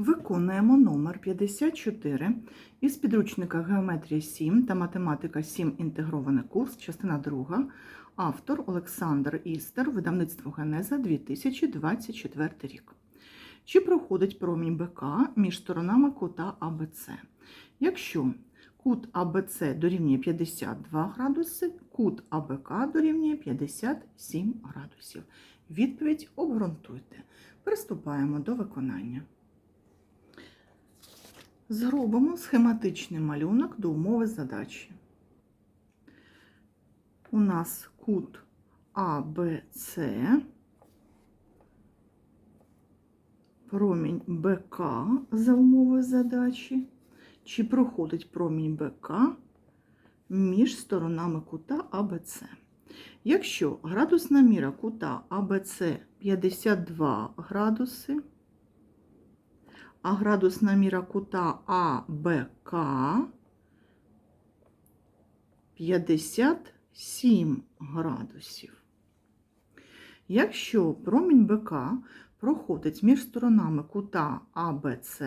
Виконуємо номер 54 із підручника Геометрія 7 та Математика 7. Інтегрований курс, частина 2. Автор Олександр Істер, видавництво Генеза 2024 рік. Чи проходить промінь БК між сторонами кута АБЦ? Якщо кут АБЦ дорівнює 52 градуси, кут АБК дорівнює 57 градусів. Відповідь обґрунтуйте. Приступаємо до виконання. Зробимо схематичний малюнок до умови задачі. У нас кут АБЦ, промінь БК за умови задачі. Чи проходить промінь БК між сторонами кута АБЦ? Якщо градусна міра кута АБЦ 52 градуси, а градусна міра кута АБК 57 градусів. Якщо промінь БК проходить між сторонами кута АБЦ,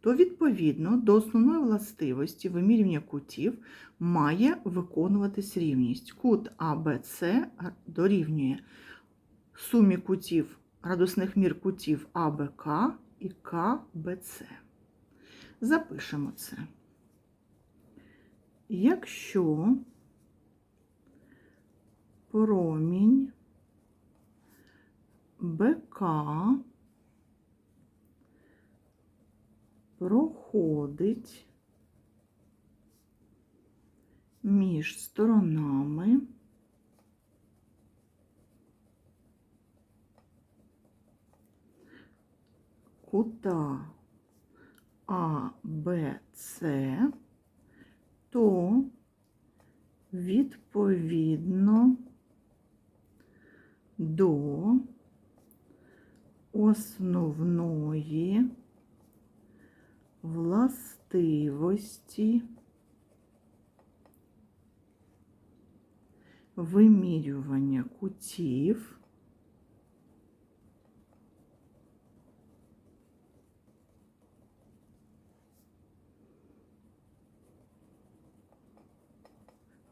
то відповідно до основної властивості вимірювання кутів має виконуватись рівність. Кут АБЦ дорівнює сумі кутів градусних мір кутів АБК і КБЦ. Запишемо це. Якщо промінь БК проходить між сторонами кута АБЦ, то відповідно до основної властивості вимірювання кутів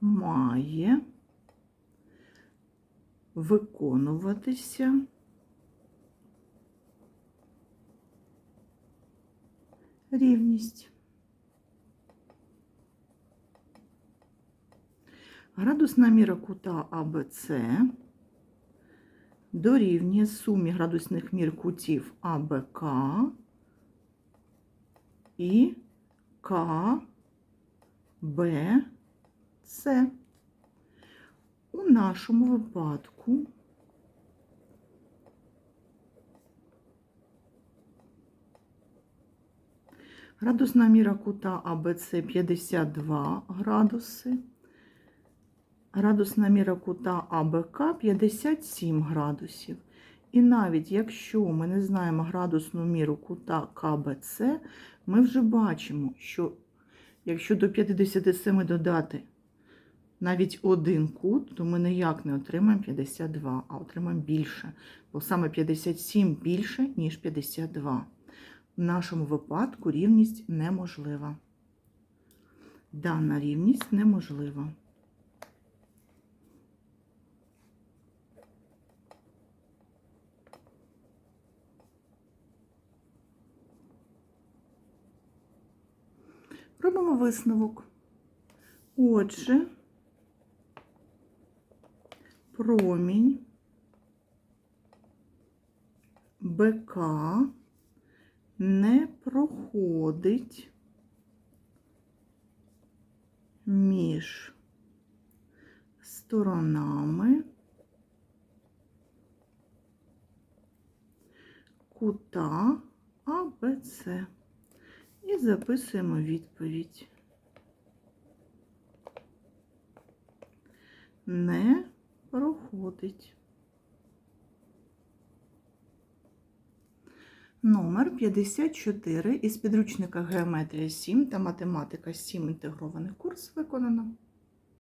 має виконуватися рівність. Градусна міра кута АБЦ дорівнює сумі градусних мір кутів АБК і КБЦ. У нашому випадку градусна міра кута АБЦ 52 градуси, градусна міра кута АБК 57 градусів. І навіть якщо ми не знаємо градусну міру кута КБЦ, ми вже бачимо, що якщо до 57 додати навіть один кут, то ми ніяк не отримаємо 52, а отримаємо більше. Бо саме 57 більше, ніж 52. В нашому випадку рівність неможлива. Дана рівність неможлива. Робимо висновок. Отже, промінь БК не проходить між сторонами кута АБЦ. І записуємо відповідь. Не проходить. Номер 54 із підручника Геометрія 7 та Математика 7 інтегрований курс виконано.